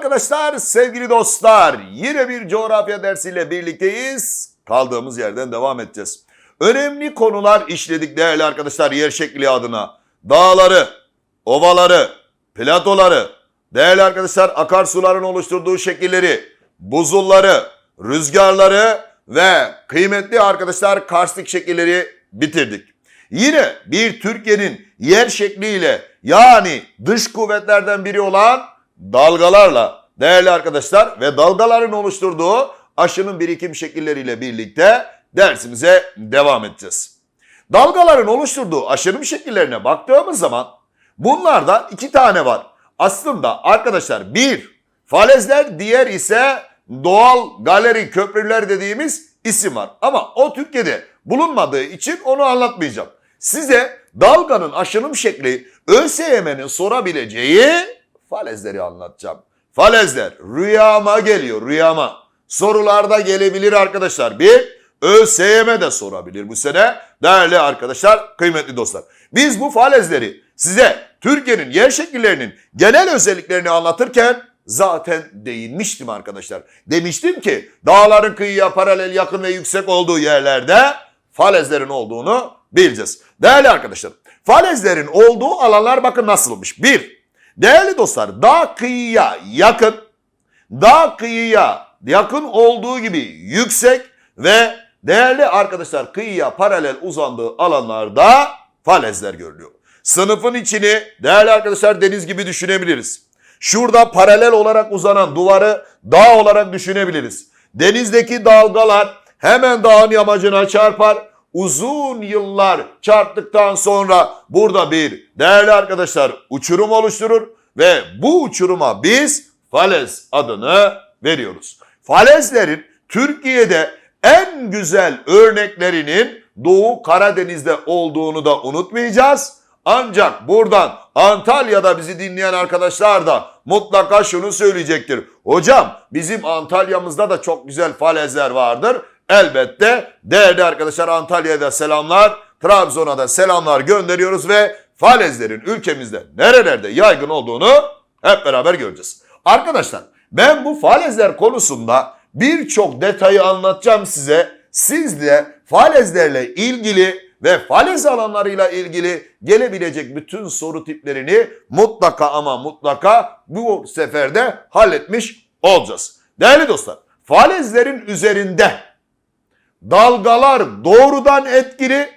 arkadaşlar, sevgili dostlar. Yine bir coğrafya dersiyle birlikteyiz. Kaldığımız yerden devam edeceğiz. Önemli konular işledik değerli arkadaşlar yer şekli adına. Dağları, ovaları, platoları, değerli arkadaşlar akarsuların oluşturduğu şekilleri, buzulları, rüzgarları ve kıymetli arkadaşlar karstik şekilleri bitirdik. Yine bir Türkiye'nin yer şekliyle yani dış kuvvetlerden biri olan dalgalarla değerli arkadaşlar ve dalgaların oluşturduğu aşının birikim şekilleriyle birlikte dersimize devam edeceğiz. Dalgaların oluşturduğu aşınım şekillerine baktığımız zaman bunlardan iki tane var. Aslında arkadaşlar bir falezler diğer ise doğal galeri köprüler dediğimiz isim var. Ama o Türkiye'de bulunmadığı için onu anlatmayacağım. Size dalganın aşınım şekli ÖSYM'nin sorabileceği falezleri anlatacağım. Falezler rüyama geliyor rüyama. Sorularda gelebilir arkadaşlar. Bir ÖSYM de sorabilir bu sene. Değerli arkadaşlar, kıymetli dostlar. Biz bu falezleri size Türkiye'nin yer şekillerinin genel özelliklerini anlatırken zaten değinmiştim arkadaşlar. Demiştim ki dağların kıyıya paralel yakın ve yüksek olduğu yerlerde falezlerin olduğunu bileceğiz. Değerli arkadaşlar, falezlerin olduğu alanlar bakın nasılmış. Bir, değerli dostlar dağ kıyıya yakın, dağ kıyıya yakın olduğu gibi yüksek ve değerli arkadaşlar kıyıya paralel uzandığı alanlarda falezler görülüyor. Sınıfın içini değerli arkadaşlar deniz gibi düşünebiliriz. Şurada paralel olarak uzanan duvarı dağ olarak düşünebiliriz. Denizdeki dalgalar hemen dağın yamacına çarpar. Uzun yıllar çarptıktan sonra burada bir değerli arkadaşlar uçurum oluşturur ve bu uçuruma biz falez adını veriyoruz. Falezlerin Türkiye'de en güzel örneklerinin Doğu Karadeniz'de olduğunu da unutmayacağız. Ancak buradan Antalya'da bizi dinleyen arkadaşlar da mutlaka şunu söyleyecektir. Hocam bizim Antalya'mızda da çok güzel falezler vardır. Elbette değerli arkadaşlar Antalya'ya da selamlar, Trabzon'a da selamlar gönderiyoruz ve falezlerin ülkemizde nerelerde yaygın olduğunu hep beraber göreceğiz. Arkadaşlar ben bu falezler konusunda birçok detayı anlatacağım size. Siz de falezlerle ilgili ve falez alanlarıyla ilgili gelebilecek bütün soru tiplerini mutlaka ama mutlaka bu seferde halletmiş olacağız. Değerli dostlar, falezlerin üzerinde dalgalar doğrudan etkili,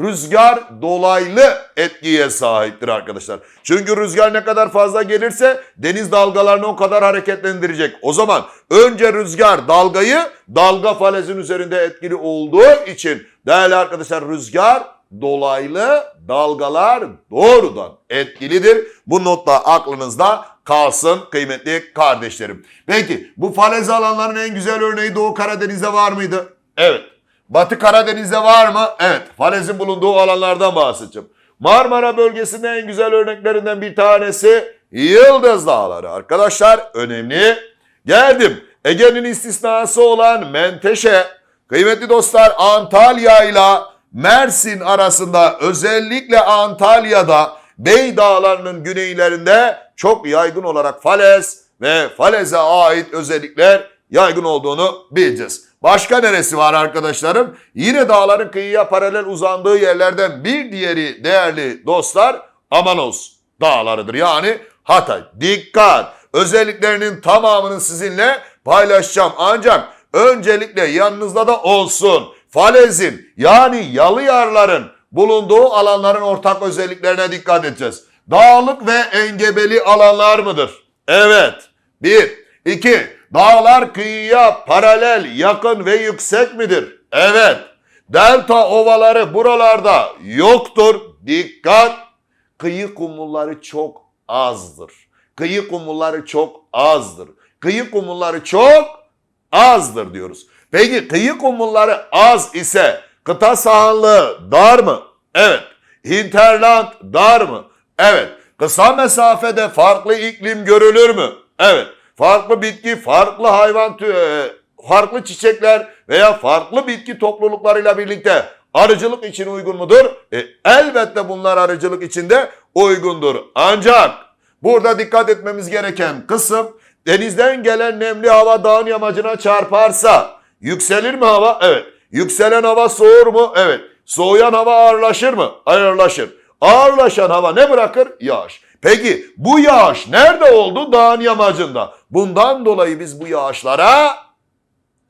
rüzgar dolaylı etkiye sahiptir arkadaşlar. Çünkü rüzgar ne kadar fazla gelirse deniz dalgalarını o kadar hareketlendirecek. O zaman önce rüzgar dalgayı dalga falezin üzerinde etkili olduğu için değerli arkadaşlar rüzgar dolaylı dalgalar doğrudan etkilidir. Bu notla aklınızda kalsın kıymetli kardeşlerim. Peki bu falez alanların en güzel örneği Doğu Karadeniz'de var mıydı? Evet. Batı Karadeniz'de var mı? Evet. Falezin bulunduğu alanlardan bahsedeceğim. Marmara bölgesinde en güzel örneklerinden bir tanesi Yıldız Dağları. Arkadaşlar önemli. Geldim. Ege'nin istisnası olan Menteşe. Kıymetli dostlar Antalya ile Mersin arasında özellikle Antalya'da Bey Dağları'nın güneylerinde çok yaygın olarak falez ve faleze ait özellikler yaygın olduğunu bileceğiz. Başka neresi var arkadaşlarım? Yine dağların kıyıya paralel uzandığı yerlerden bir diğeri değerli dostlar Amanos dağlarıdır. Yani Hatay. Dikkat! Özelliklerinin tamamını sizinle paylaşacağım. Ancak öncelikle yanınızda da olsun. Falezin yani Yalıyarların bulunduğu alanların ortak özelliklerine dikkat edeceğiz. Dağlık ve engebeli alanlar mıdır? Evet. Bir. iki. Dağlar kıyıya paralel, yakın ve yüksek midir? Evet. Delta ovaları buralarda yoktur. Dikkat! Kıyı kumulları çok azdır. Kıyı kumulları çok azdır. Kıyı kumulları çok azdır diyoruz. Peki kıyı kumulları az ise kıta sahanlığı dar mı? Evet. Hinterland dar mı? Evet. Kısa mesafede farklı iklim görülür mü? Evet. Farklı bitki, farklı hayvan tü- farklı çiçekler veya farklı bitki topluluklarıyla birlikte arıcılık için uygun mudur? E, elbette bunlar arıcılık için de uygundur. Ancak burada dikkat etmemiz gereken kısım denizden gelen nemli hava dağın yamacına çarparsa yükselir mi hava? Evet. Yükselen hava soğur mu? Evet. Soğuyan hava ağırlaşır mı? Ağırlaşır. Ağırlaşan hava ne bırakır? Yağış. Peki bu yağış nerede oldu? Dağın yamacında. Bundan dolayı biz bu yağışlara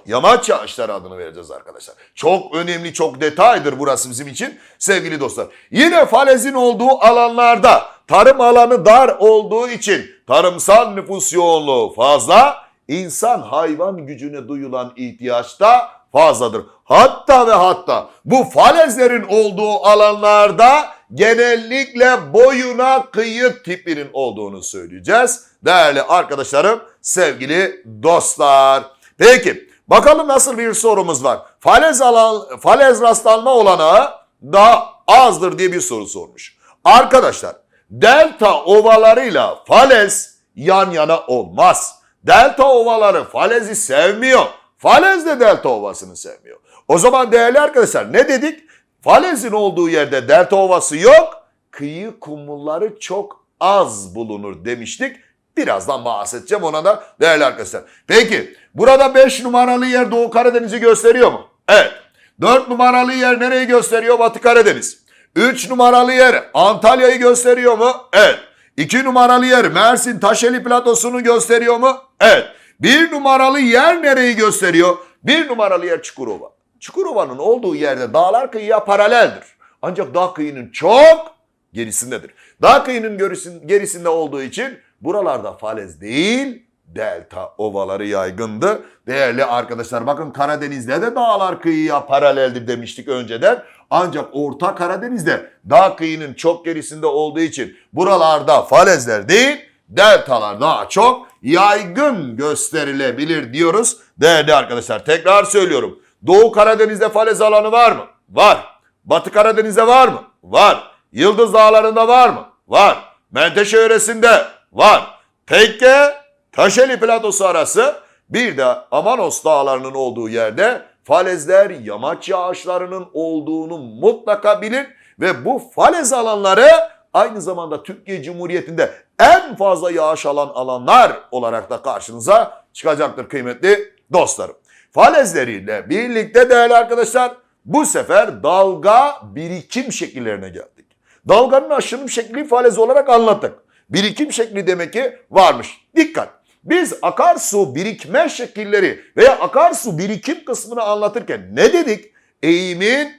yamaç yağışları adını vereceğiz arkadaşlar. Çok önemli, çok detaydır burası bizim için sevgili dostlar. Yine falezin olduğu alanlarda tarım alanı dar olduğu için tarımsal nüfus yoğunluğu fazla, insan hayvan gücüne duyulan ihtiyaç da fazladır. Hatta ve hatta bu falezlerin olduğu alanlarda genellikle boyuna kıyı tipinin olduğunu söyleyeceğiz. Değerli arkadaşlarım, sevgili dostlar. Peki bakalım nasıl bir sorumuz var. Falez alan falez rastlanma olanağı daha azdır diye bir soru sormuş. Arkadaşlar delta ovalarıyla falez yan yana olmaz. Delta ovaları falezi sevmiyor. Falez de delta ovasını sevmiyor. O zaman değerli arkadaşlar ne dedik? Falezin olduğu yerde delta ovası yok. Kıyı kumulları çok az bulunur demiştik. Birazdan bahsedeceğim ona da değerli arkadaşlar. Peki burada 5 numaralı yer Doğu Karadeniz'i gösteriyor mu? Evet. 4 numaralı yer nereyi gösteriyor? Batı Karadeniz. 3 numaralı yer Antalya'yı gösteriyor mu? Evet. 2 numaralı yer Mersin Taşeli Platosu'nu gösteriyor mu? Evet. 1 numaralı yer nereyi gösteriyor? 1 numaralı yer Çukurova. Çukurova'nın olduğu yerde dağlar kıyıya paraleldir. Ancak dağ kıyının çok gerisindedir. Dağ kıyının gerisinde olduğu için buralarda falez değil delta ovaları yaygındı. Değerli arkadaşlar bakın Karadeniz'de de dağlar kıyıya paraleldir demiştik önceden. Ancak Orta Karadeniz'de dağ kıyının çok gerisinde olduğu için buralarda falezler değil deltalar daha çok yaygın gösterilebilir diyoruz. Değerli arkadaşlar tekrar söylüyorum. Doğu Karadeniz'de falez alanı var mı? Var. Batı Karadeniz'de var mı? Var. Yıldız Dağları'nda var mı? Var. Menteşe yöresinde var. Tekke, Taşeli Platosu arası bir de Amanos Dağları'nın olduğu yerde falezler, yamaç yağışlarının olduğunu mutlaka bilin ve bu falez alanları aynı zamanda Türkiye Cumhuriyeti'nde en fazla yağış alan alanlar olarak da karşınıza çıkacaktır kıymetli dostlarım. Falezleriyle birlikte değerli arkadaşlar bu sefer dalga birikim şekillerine geldik. Dalganın aşınım şekli falez olarak anlattık. Birikim şekli demek ki varmış. Dikkat! Biz akarsu birikme şekilleri veya akarsu birikim kısmını anlatırken ne dedik? Eğimin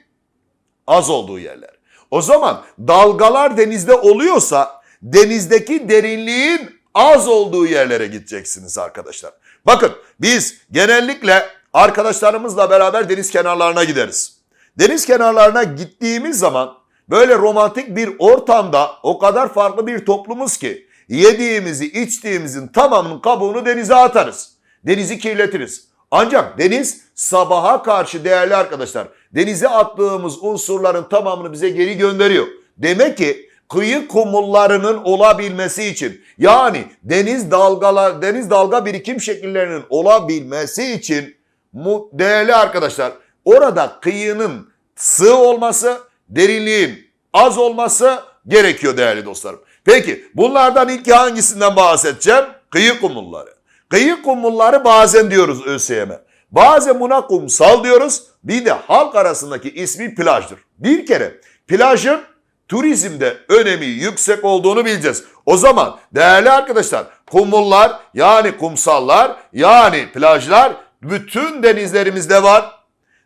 az olduğu yerler. O zaman dalgalar denizde oluyorsa denizdeki derinliğin az olduğu yerlere gideceksiniz arkadaşlar. Bakın biz genellikle arkadaşlarımızla beraber deniz kenarlarına gideriz. Deniz kenarlarına gittiğimiz zaman böyle romantik bir ortamda o kadar farklı bir toplumuz ki yediğimizi içtiğimizin tamamının kabuğunu denize atarız. Denizi kirletiriz. Ancak deniz sabaha karşı değerli arkadaşlar denize attığımız unsurların tamamını bize geri gönderiyor. Demek ki kıyı kumullarının olabilmesi için yani deniz dalgalar deniz dalga birikim şekillerinin olabilmesi için mu, değerli arkadaşlar orada kıyının sığ olması, derinliğin az olması gerekiyor değerli dostlarım. Peki bunlardan ilk hangisinden bahsedeceğim? Kıyı kumulları. Kıyı kumulları bazen diyoruz ÖSYM'e. Bazen buna kumsal diyoruz. Bir de halk arasındaki ismi plajdır. Bir kere plajın turizmde önemi yüksek olduğunu bileceğiz. O zaman değerli arkadaşlar kumullar yani kumsallar yani plajlar bütün denizlerimizde var.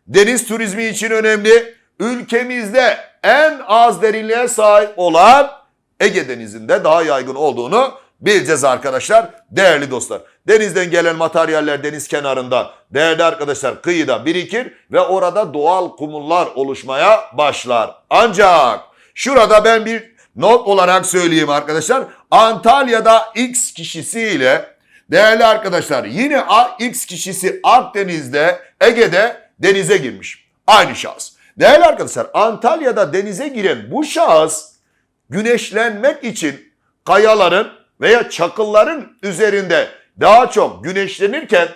Deniz turizmi için önemli. Ülkemizde en az derinliğe sahip olan Ege Denizi'nde daha yaygın olduğunu bileceğiz arkadaşlar. Değerli dostlar. Denizden gelen materyaller deniz kenarında değerli arkadaşlar kıyıda birikir ve orada doğal kumullar oluşmaya başlar. Ancak şurada ben bir not olarak söyleyeyim arkadaşlar. Antalya'da X kişisiyle değerli arkadaşlar yine X kişisi Akdeniz'de Ege'de denize girmiş. Aynı şahıs. Değerli arkadaşlar Antalya'da denize giren bu şahıs güneşlenmek için kayaların veya çakılların üzerinde daha çok güneşlenirken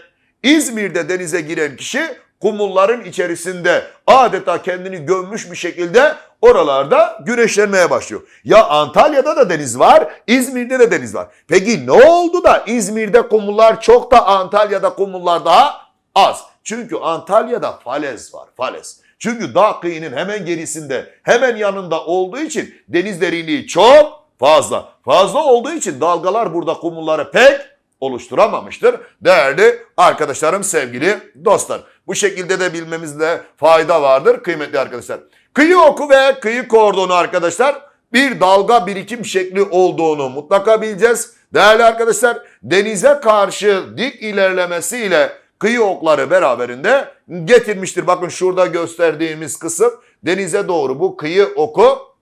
İzmir'de denize giren kişi kumulların içerisinde adeta kendini gömmüş bir şekilde oralarda güneşlenmeye başlıyor. Ya Antalya'da da deniz var, İzmir'de de deniz var. Peki ne oldu da İzmir'de kumullar çok da Antalya'da kumullar daha az? Çünkü Antalya'da falez var, falez. Çünkü dağ kıyının hemen gerisinde, hemen yanında olduğu için deniz derinliği çok fazla. Fazla olduğu için dalgalar burada kumulları pek oluşturamamıştır. Değerli arkadaşlarım, sevgili dostlar. Bu şekilde de bilmemizde fayda vardır kıymetli arkadaşlar. Kıyı oku ve kıyı kordonu arkadaşlar bir dalga birikim şekli olduğunu mutlaka bileceğiz. Değerli arkadaşlar denize karşı dik ilerlemesiyle kıyı okları beraberinde getirmiştir. Bakın şurada gösterdiğimiz kısım denize doğru bu kıyı oku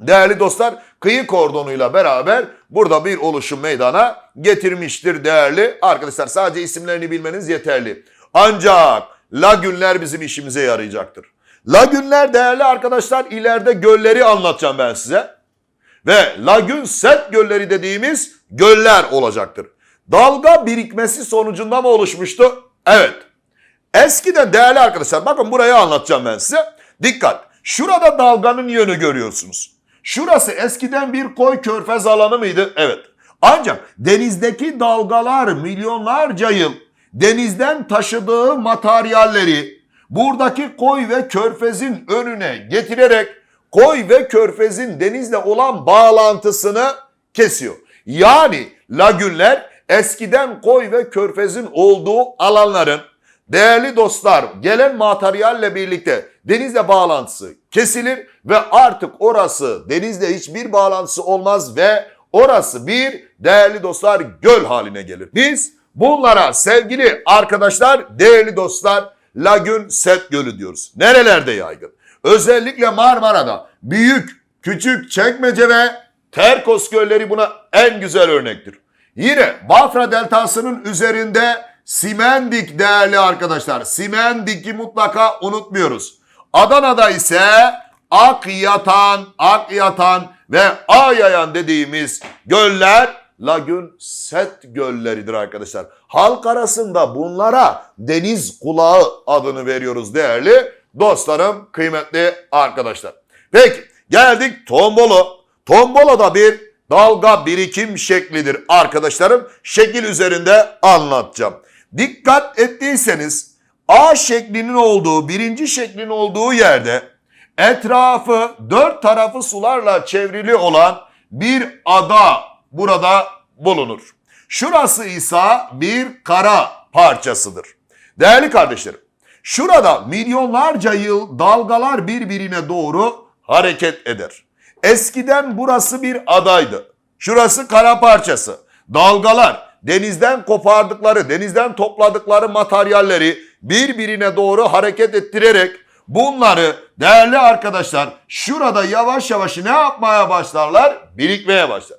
Değerli dostlar kıyı kordonuyla beraber burada bir oluşum meydana getirmiştir değerli arkadaşlar. Sadece isimlerini bilmeniz yeterli. Ancak lagünler bizim işimize yarayacaktır. Lagünler değerli arkadaşlar ileride gölleri anlatacağım ben size. Ve lagün set gölleri dediğimiz göller olacaktır. Dalga birikmesi sonucunda mı oluşmuştu? Evet. Eskiden değerli arkadaşlar bakın burayı anlatacağım ben size. Dikkat. Şurada dalganın yönü görüyorsunuz. Şurası eskiden bir koy körfez alanı mıydı? Evet. Ancak denizdeki dalgalar milyonlarca yıl denizden taşıdığı materyalleri buradaki koy ve körfezin önüne getirerek koy ve körfezin denizle olan bağlantısını kesiyor. Yani lagünler eskiden koy ve körfezin olduğu alanların değerli dostlar gelen materyalle birlikte denizle bağlantısı kesilir ve artık orası denizle hiçbir bağlantısı olmaz ve orası bir değerli dostlar göl haline gelir. Biz bunlara sevgili arkadaşlar değerli dostlar lagün set gölü diyoruz. Nerelerde yaygın? Özellikle Marmara'da büyük, küçük, çekmece ve Terkos gölleri buna en güzel örnektir. Yine Bafra deltasının üzerinde Simendik değerli arkadaşlar. Simendik'i mutlaka unutmuyoruz. Adana'da ise Ak Yatan, Ak Yatan ve Ayayan dediğimiz göller lagün set gölleridir arkadaşlar. Halk arasında bunlara deniz kulağı adını veriyoruz değerli dostlarım, kıymetli arkadaşlar. Peki geldik Tombolo. Tombolo da bir dalga birikim şeklidir arkadaşlarım. Şekil üzerinde anlatacağım. Dikkat ettiyseniz A şeklinin olduğu, birinci şeklin olduğu yerde etrafı dört tarafı sularla çevrili olan bir ada burada bulunur. Şurası ise bir kara parçasıdır. Değerli kardeşlerim, şurada milyonlarca yıl dalgalar birbirine doğru hareket eder. Eskiden burası bir adaydı. Şurası kara parçası. Dalgalar denizden kopardıkları, denizden topladıkları materyalleri birbirine doğru hareket ettirerek bunları değerli arkadaşlar şurada yavaş yavaş ne yapmaya başlarlar? Birikmeye başlar.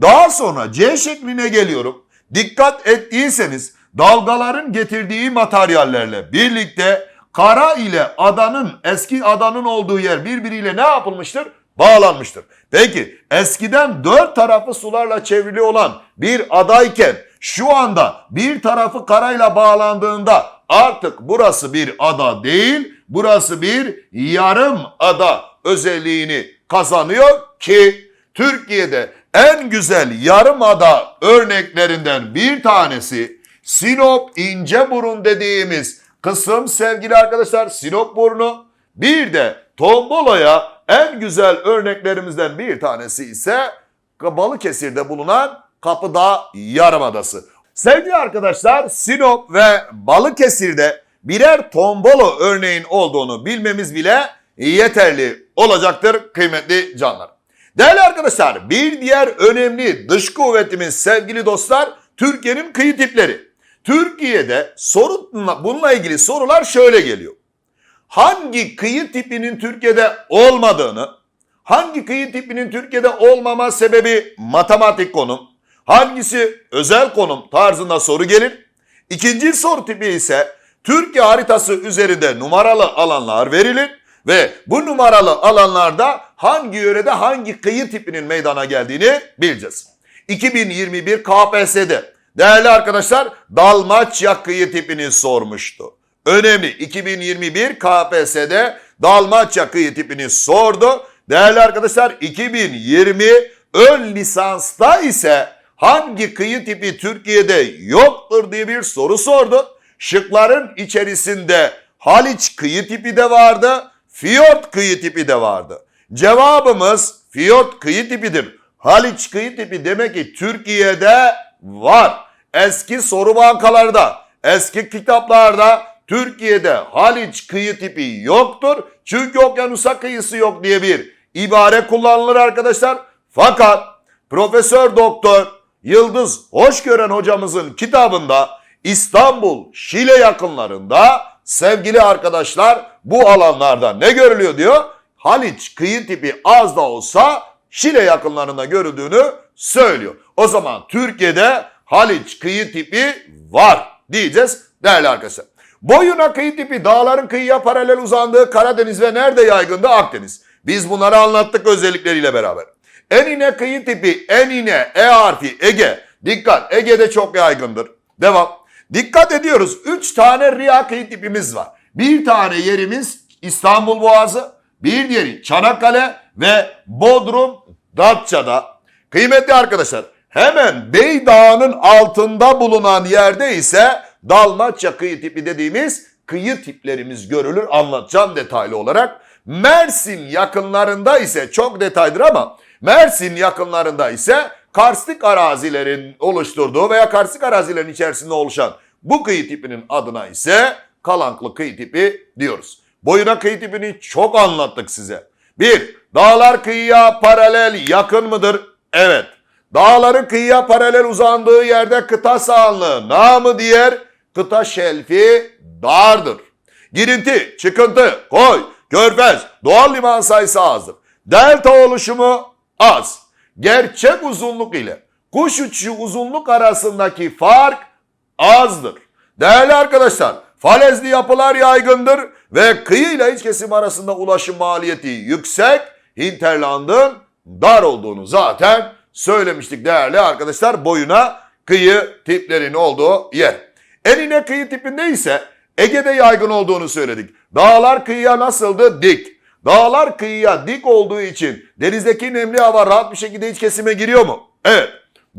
Daha sonra C şekline geliyorum. Dikkat ettiyseniz dalgaların getirdiği materyallerle birlikte kara ile adanın eski adanın olduğu yer birbiriyle ne yapılmıştır? Bağlanmıştır. Peki eskiden dört tarafı sularla çevrili olan bir adayken şu anda bir tarafı karayla bağlandığında artık burası bir ada değil, burası bir yarım ada özelliğini kazanıyor ki Türkiye'de en güzel yarım ada örneklerinden bir tanesi Sinop İnceburun dediğimiz kısım sevgili arkadaşlar Sinop burnu bir de Tombolo'ya en güzel örneklerimizden bir tanesi ise Balıkesir'de bulunan Kapıdağ Yarımadası. Sevgili arkadaşlar Sinop ve Balıkesir'de birer tombolo örneğin olduğunu bilmemiz bile yeterli olacaktır kıymetli canlar. Değerli arkadaşlar bir diğer önemli dış kuvvetimiz sevgili dostlar Türkiye'nin kıyı tipleri. Türkiye'de soru, bununla ilgili sorular şöyle geliyor. Hangi kıyı tipinin Türkiye'de olmadığını, hangi kıyı tipinin Türkiye'de olmama sebebi matematik konum, hangisi özel konum tarzında soru gelir. İkinci soru tipi ise Türkiye haritası üzerinde numaralı alanlar verilir ve bu numaralı alanlarda hangi yörede hangi kıyı tipinin meydana geldiğini bileceğiz. 2021 KPSS'de değerli arkadaşlar Dalmaçya kıyı tipini sormuştu. Önemli. 2021 KPSS'de Dalmaçya kıyı tipini sordu. Değerli arkadaşlar 2020 ön lisansta ise hangi kıyı tipi Türkiye'de yoktur diye bir soru sordu. Şıkların içerisinde Haliç kıyı tipi de vardı, Fiyort kıyı tipi de vardı. Cevabımız Fiyort kıyı tipidir. Haliç kıyı tipi demek ki Türkiye'de var. Eski soru bankalarda, eski kitaplarda Türkiye'de Haliç kıyı tipi yoktur. Çünkü okyanusa kıyısı yok diye bir ibare kullanılır arkadaşlar. Fakat Profesör Doktor Yıldız Hoşgören hocamızın kitabında İstanbul Şile yakınlarında sevgili arkadaşlar bu alanlarda ne görülüyor diyor? Haliç kıyı tipi az da olsa Şile yakınlarında görüldüğünü söylüyor. O zaman Türkiye'de Haliç kıyı tipi var diyeceğiz değerli arkadaşlar. Boyuna kıyı tipi dağların kıyıya paralel uzandığı Karadeniz ve nerede yaygındı? Akdeniz. Biz bunları anlattık özellikleriyle beraber. Enine kıyı tipi enine E harfi Ege. Dikkat Ege'de çok yaygındır. Devam. Dikkat ediyoruz. 3 tane riya kıyı tipimiz var. Bir tane yerimiz İstanbul Boğazı. Bir diğeri Çanakkale ve Bodrum Datça'da. Kıymetli arkadaşlar hemen Beydağ'ın altında bulunan yerde ise Dalmaçya kıyı tipi dediğimiz kıyı tiplerimiz görülür. Anlatacağım detaylı olarak. Mersin yakınlarında ise çok detaydır ama Mersin yakınlarında ise karstik arazilerin oluşturduğu veya karstik arazilerin içerisinde oluşan bu kıyı tipinin adına ise kalanklı kıyı tipi diyoruz. Boyuna kıyı tipini çok anlattık size. Bir, dağlar kıyıya paralel yakın mıdır? Evet. Dağların kıyıya paralel uzandığı yerde kıta sahanlığı, namı diğer kıta şelfi dardır. Girinti, çıkıntı, koy, körfez, doğal liman sayısı azdır. Delta oluşumu az. Gerçek uzunluk ile kuş uçuşu uzunluk arasındaki fark azdır. Değerli arkadaşlar, falezli yapılar yaygındır ve kıyı ile iç kesim arasında ulaşım maliyeti yüksek, hinterlandın dar olduğunu zaten söylemiştik değerli arkadaşlar boyuna kıyı tiplerinin olduğu yer. Enine kıyı tipinde ise Ege'de yaygın olduğunu söyledik. Dağlar kıyıya nasıldı? Dik. Dağlar kıyıya dik olduğu için denizdeki nemli hava rahat bir şekilde iç kesime giriyor mu? Evet.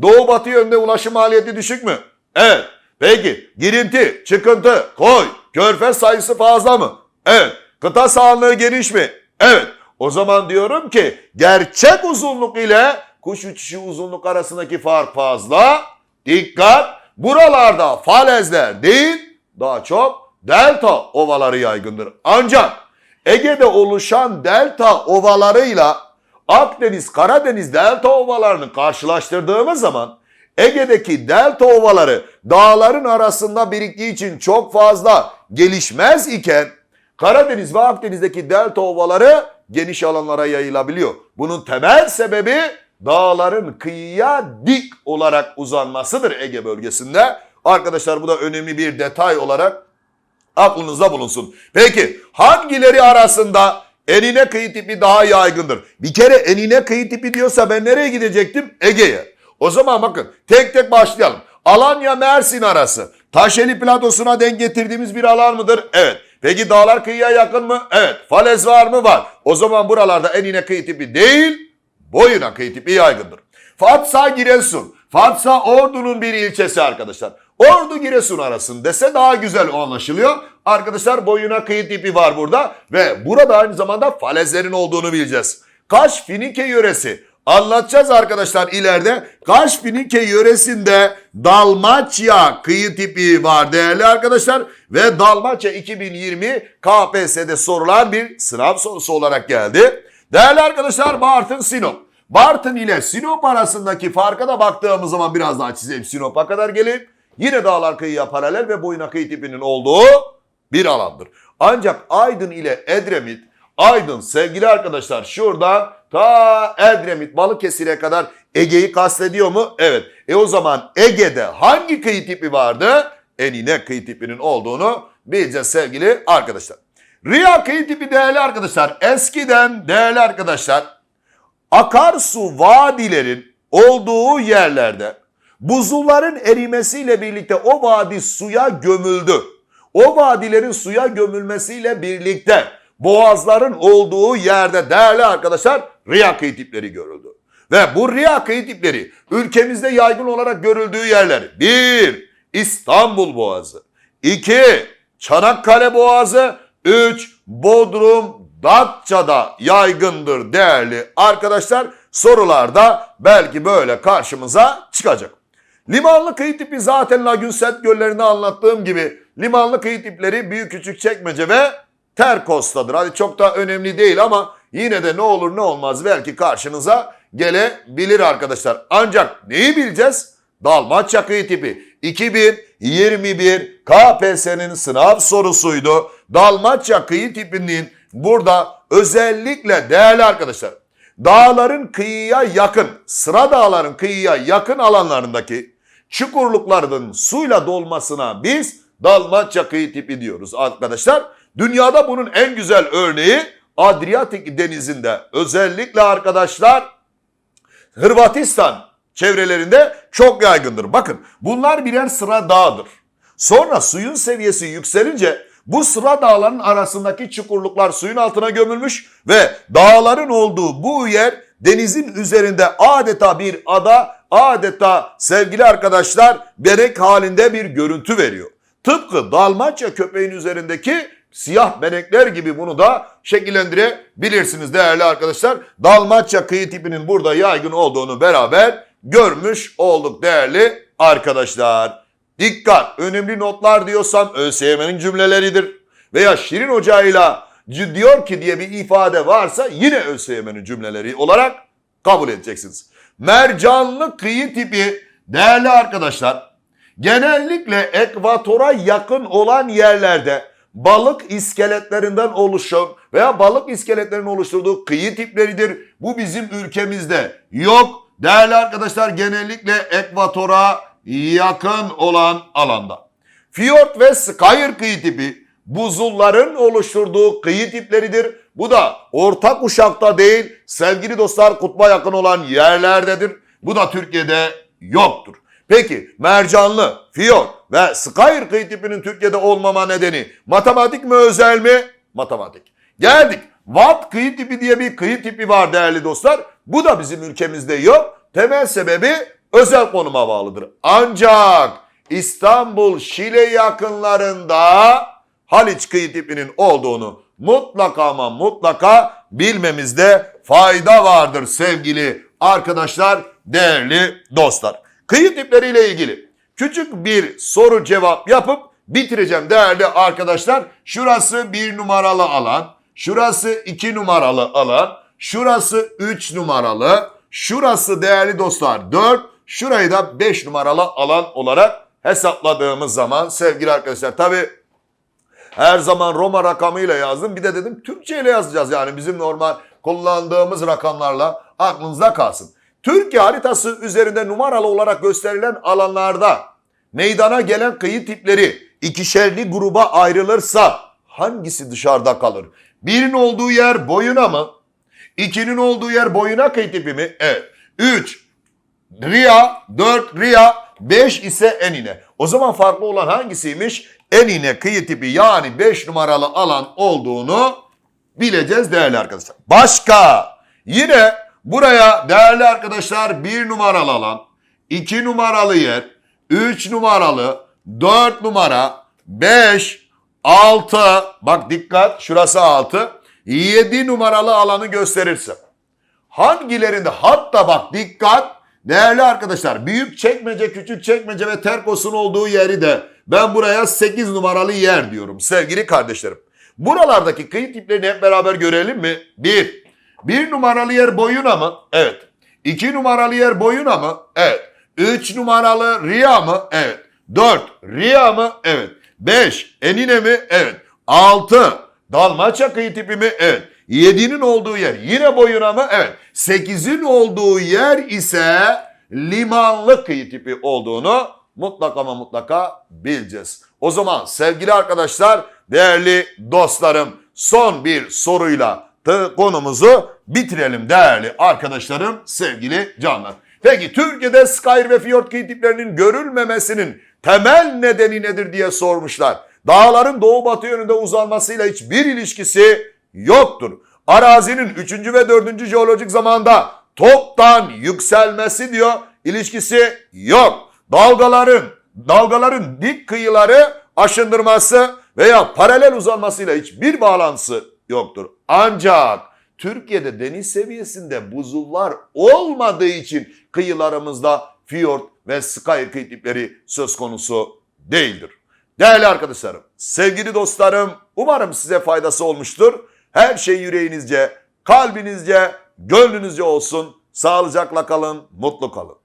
Doğu batı yönde ulaşım maliyeti düşük mü? Evet. Peki girinti, çıkıntı, koy, körfez sayısı fazla mı? Evet. Kıta sahanlığı geniş mi? Evet. O zaman diyorum ki gerçek uzunluk ile kuş uçuşu uzunluk arasındaki fark fazla. Dikkat! Buralarda falezler değil daha çok delta ovaları yaygındır. Ancak Ege'de oluşan delta ovalarıyla Akdeniz, Karadeniz delta ovalarını karşılaştırdığımız zaman Ege'deki delta ovaları dağların arasında biriktiği için çok fazla gelişmez iken Karadeniz ve Akdeniz'deki delta ovaları geniş alanlara yayılabiliyor. Bunun temel sebebi dağların kıyıya dik olarak uzanmasıdır Ege bölgesinde. Arkadaşlar bu da önemli bir detay olarak aklınızda bulunsun. Peki hangileri arasında enine kıyı tipi daha yaygındır? Bir kere enine kıyı tipi diyorsa ben nereye gidecektim? Ege'ye. O zaman bakın tek tek başlayalım. Alanya Mersin arası Taşeli platosuna denk getirdiğimiz bir alan mıdır? Evet. Peki dağlar kıyıya yakın mı? Evet. Falez var mı? Var. O zaman buralarda enine kıyı tipi değil, boyuna kıyı tipi yaygındır. Fatsa Giresun. Fatsa Ordu'nun bir ilçesi arkadaşlar. Ordu Giresun arasın dese daha güzel anlaşılıyor. Arkadaşlar boyuna kıyı tipi var burada ve burada aynı zamanda falezlerin olduğunu bileceğiz. Kaş Finike yöresi. Anlatacağız arkadaşlar ileride. Kaş Finike yöresinde Dalmaçya kıyı tipi var değerli arkadaşlar. Ve Dalmaçya 2020 KPSS'de sorulan bir sınav sorusu olarak geldi. Değerli arkadaşlar Bartın Sinop. Bartın ile Sinop arasındaki farka da baktığımız zaman biraz daha çizelim. Sinop'a kadar gelin. Yine dağlar kıyıya paralel ve boyuna kıyı tipinin olduğu bir alandır. Ancak Aydın ile Edremit, Aydın sevgili arkadaşlar şuradan ta Edremit Balıkesir'e kadar Ege'yi kastediyor mu? Evet. E o zaman Ege'de hangi kıyı tipi vardı? Enine kıyı tipinin olduğunu bileceğiz sevgili arkadaşlar. Riya kıyı değerli arkadaşlar. Eskiden değerli arkadaşlar akarsu vadilerin olduğu yerlerde buzulların erimesiyle birlikte o vadi suya gömüldü. o vadilerin suya gömülmesiyle birlikte boğazların olduğu yerde değerli arkadaşlar Riya tipleri görüldü. Ve bu Riya tipleri ülkemizde yaygın olarak görüldüğü yerler. Bir, İstanbul Boğazı. iki Çanakkale Boğazı. Üç, Bodrum, Datça'da yaygındır değerli arkadaşlar. Sorularda belki böyle karşımıza çıkacak. Limanlı kıyı tipi zaten lagün set göllerinde anlattığım gibi limanlı kıyı tipleri büyük küçük çekmece ve Terkos'tadır. Hadi çok da önemli değil ama yine de ne olur ne olmaz belki karşınıza gelebilir arkadaşlar. Ancak neyi bileceğiz? Dalmaçya kıyı tipi 2021 KPSS'nin sınav sorusuydu. Dalmaçya kıyı tipinin burada özellikle değerli arkadaşlar dağların kıyıya yakın, sıra dağların kıyıya yakın alanlarındaki çukurlukların suyla dolmasına biz Dalmaçya kıyı tipi diyoruz arkadaşlar. Dünyada bunun en güzel örneği Adriyatik denizinde özellikle arkadaşlar Hırvatistan çevrelerinde çok yaygındır. Bakın bunlar birer sıra dağdır. Sonra suyun seviyesi yükselince bu sıra dağların arasındaki çukurluklar suyun altına gömülmüş ve dağların olduğu bu yer denizin üzerinde adeta bir ada, adeta sevgili arkadaşlar berek halinde bir görüntü veriyor. Tıpkı Dalmaçya köpeğin üzerindeki siyah benekler gibi bunu da şekillendirebilirsiniz değerli arkadaşlar. Dalmaçya kıyı tipinin burada yaygın olduğunu beraber görmüş olduk değerli arkadaşlar. Dikkat! Önemli notlar diyorsam ÖSYM'nin cümleleridir. Veya Şirin Hoca'yla diyor ki diye bir ifade varsa yine ÖSYM'nin cümleleri olarak kabul edeceksiniz. Mercanlı kıyı tipi değerli arkadaşlar genellikle ekvatora yakın olan yerlerde balık iskeletlerinden oluşan veya balık iskeletlerinin oluşturduğu kıyı tipleridir. Bu bizim ülkemizde yok. Değerli arkadaşlar genellikle ekvatora yakın olan alanda. Fiyort ve Skyer kıyı tipi buzulların oluşturduğu kıyı tipleridir. Bu da orta kuşakta değil sevgili dostlar kutba yakın olan yerlerdedir. Bu da Türkiye'de yoktur. Peki mercanlı, fiyort ve Skyer kıyı tipinin Türkiye'de olmama nedeni matematik mi özel mi? Matematik. Geldik. Watt kıyı tipi diye bir kıyı tipi var değerli dostlar. Bu da bizim ülkemizde yok. Temel sebebi özel konuma bağlıdır. Ancak İstanbul Şile yakınlarında Haliç kıyı tipinin olduğunu mutlaka ama mutlaka bilmemizde fayda vardır sevgili arkadaşlar, değerli dostlar. Kıyı tipleriyle ilgili küçük bir soru cevap yapıp bitireceğim değerli arkadaşlar. Şurası bir numaralı alan, şurası iki numaralı alan, şurası üç numaralı, şurası değerli dostlar dört, şurayı da beş numaralı alan olarak hesapladığımız zaman sevgili arkadaşlar tabi her zaman Roma rakamıyla yazdım. Bir de dedim Türkçe ile yazacağız yani bizim normal kullandığımız rakamlarla aklınızda kalsın. Türkiye haritası üzerinde numaralı olarak gösterilen alanlarda meydana gelen kıyı tipleri ikişerli gruba ayrılırsa hangisi dışarıda kalır? Birin olduğu yer boyuna mı? İkinin olduğu yer boyuna kıyı tipi mi? Evet. Üç Riya, dört Riya, beş ise enine. O zaman farklı olan hangisiymiş? Enine kıyı tipi yani beş numaralı alan olduğunu bileceğiz değerli arkadaşlar. Başka yine buraya değerli arkadaşlar bir numaralı alan, iki numaralı yer, üç numaralı, dört numara, beş, altı, bak dikkat şurası altı, yedi numaralı alanı gösterirse. Hangilerinde hatta bak dikkat değerli arkadaşlar büyük çekmece küçük çekmece ve terkosun olduğu yeri de ben buraya 8 numaralı yer diyorum sevgili kardeşlerim. Buralardaki kıyı tiplerini hep beraber görelim mi? 1. 1 numaralı yer boyuna mı? Evet. 2 numaralı yer boyuna mı? Evet. 3 numaralı Riya mı? Evet. 4 Riya mı? Evet. 5 Enine mi? Evet. 6 Dalmaçya kıyı tipi mi? Evet. 7'nin olduğu yer yine boyuna mı? Evet. 8'in olduğu yer ise limanlı kıyı tipi olduğunu mutlaka ama mutlaka bileceğiz. O zaman sevgili arkadaşlar, değerli dostlarım son bir soruyla konumuzu bitirelim değerli arkadaşlarım, sevgili canlar. Peki Türkiye'de Skyr ve Fjord kıyı tiplerinin görülmemesinin temel nedeni nedir diye sormuşlar. Dağların doğu batı yönünde uzanmasıyla hiçbir ilişkisi yoktur. Arazinin 3. ve 4. jeolojik zamanda toptan yükselmesi diyor ilişkisi yok. Dalgaların dalgaların dik kıyıları aşındırması veya paralel uzanmasıyla hiçbir bağlantısı yoktur. Ancak Türkiye'de deniz seviyesinde buzullar olmadığı için kıyılarımızda fiyort ve sky kıyı tipleri söz konusu değildir. Değerli arkadaşlarım, sevgili dostlarım, umarım size faydası olmuştur. Her şey yüreğinizce, kalbinizce, gönlünüzce olsun. Sağlıcakla kalın, mutlu kalın.